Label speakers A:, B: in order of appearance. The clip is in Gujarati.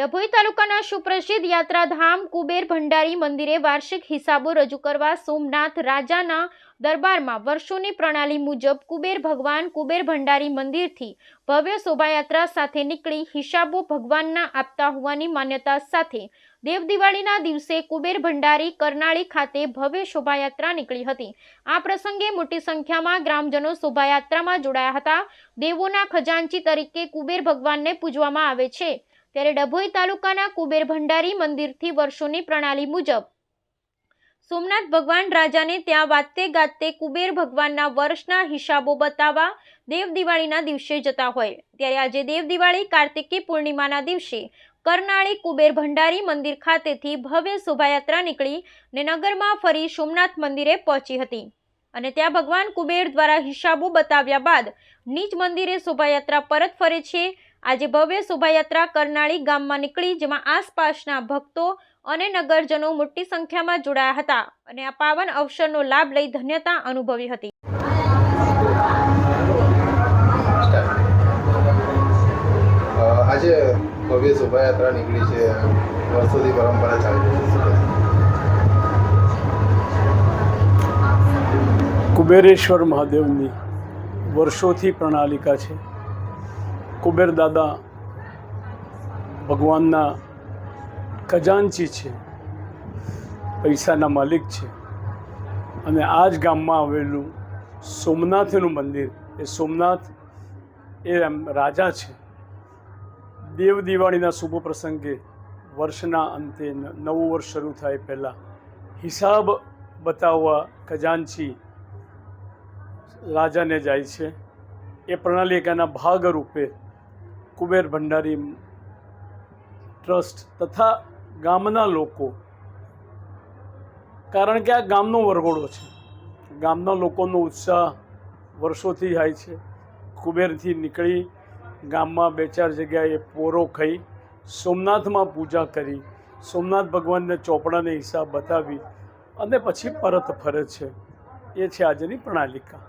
A: ડભોઈ તાલુકાના સુપ્રસિદ્ધ યાત્રાધામ કુબેર ભંડારી મંદિરે વાર્ષિક હિસાબો રજૂ કરવા સોમનાથ રાજાના દરબારમાં વર્ષોની પ્રણાલી મુજબ કુબેર ભગવાન કુબેર ભંડારી મંદિરથી ભવ્ય શોભાયાત્રા સાથે નીકળી હિસાબો ભગવાનના આપતા હોવાની માન્યતા સાથે દેવ દિવાળીના દિવસે કુબેર ભંડારી કરનાળી ખાતે ભવ્ય શોભાયાત્રા નીકળી હતી. આ પ્રસંગે મોટી સંખ્યામાં ગ્રામજનો શોભાયાત્રામાં જોડાયા હતા. દેવોના ખજાનચી તરીકે કુબેર ભગવાનને પૂજવામાં આવે છે. ત્યારે ડભોઈ તાલુકાના કુબેર ભંડારી મંદિરથી વર્ષોની પ્રણાલી મુજબ સોમનાથ ભગવાન રાજાને ત્યાં વાતે ગાતે કુબેર ભગવાનના વર્ષના હિસાબો બતાવવા દેવ દિવાળીના દિવસે જતા હોય. ત્યારે આજે દેવ દિવાળી કાર્તિકી પૂર્ણિમાના દિવસે કરનાળી કુબેર ભંડારી મંદિર ખાતેથી ભવ્ય શોભાયાત્રા નીકળી ને નગરમાં ફરી સોમનાથ મંદિરે પહોંચી હતી. અને ત્યાં ભગવાન કુબેર દ્વારા હિસાબો બતાવ્યા બાદ નીચ મંદિરે શોભાયાત્રા પરત ફરે છે. આજે ભવ્ય શોભાયાત્રા કરનાળી ગામમાં નીકળી જેમાં આસપાસના ભક્તો અને નગરજનો મોટી સંખ્યામાં જોડાયા હતા અને આ પાવન અવસરનો લાભ લઈ ધન્યતા અનુભવી હતી.
B: આજે ભવ્ય શોભાયાત્રા નીકળી છે. વર્ષોથી પરંપરા ચાલી રહી છે.
C: કુબેરેશ્વર મહાદેવની વર્ષોથી પ્રણાલિકા છે. કુબેર દાદા ભગવાનના ખજાનચી છે, પૈસાના માલિક છે. અને આ જ ગામમાં આવેલું સોમનાથનું મંદિર. એ સોમનાથ એ એમ રાજા છે. દેવ દિવાળીના શુભ પ્રસંગે વર્ષના અંતે નવું વર્ષ શરૂ થાય પહેલાં હિસાબ બતાવવા ખજાનચી રાજાને જાય છે. એ પ્રણાલિકાના ભાગરૂપે કુબેર ભંડારી ટ્રસ્ટ તથા ગામના લોકો. કારણ કે આ ગામનો વરઘોડો છે. ગામના લોકોનો ઉત્સાહ વર્ષોથી થાય છે. કુબેરથી નીકળી ગામમાં બે ચાર જગ્યાએ પોરો ખાઈ સોમનાથમાં પૂજા કરી, સોમનાથ ભગવાનને ચોપડાને હિસાબ બતાવી અને પછી પરત ફરે છે. એ છે આજની પ્રણાલિકા.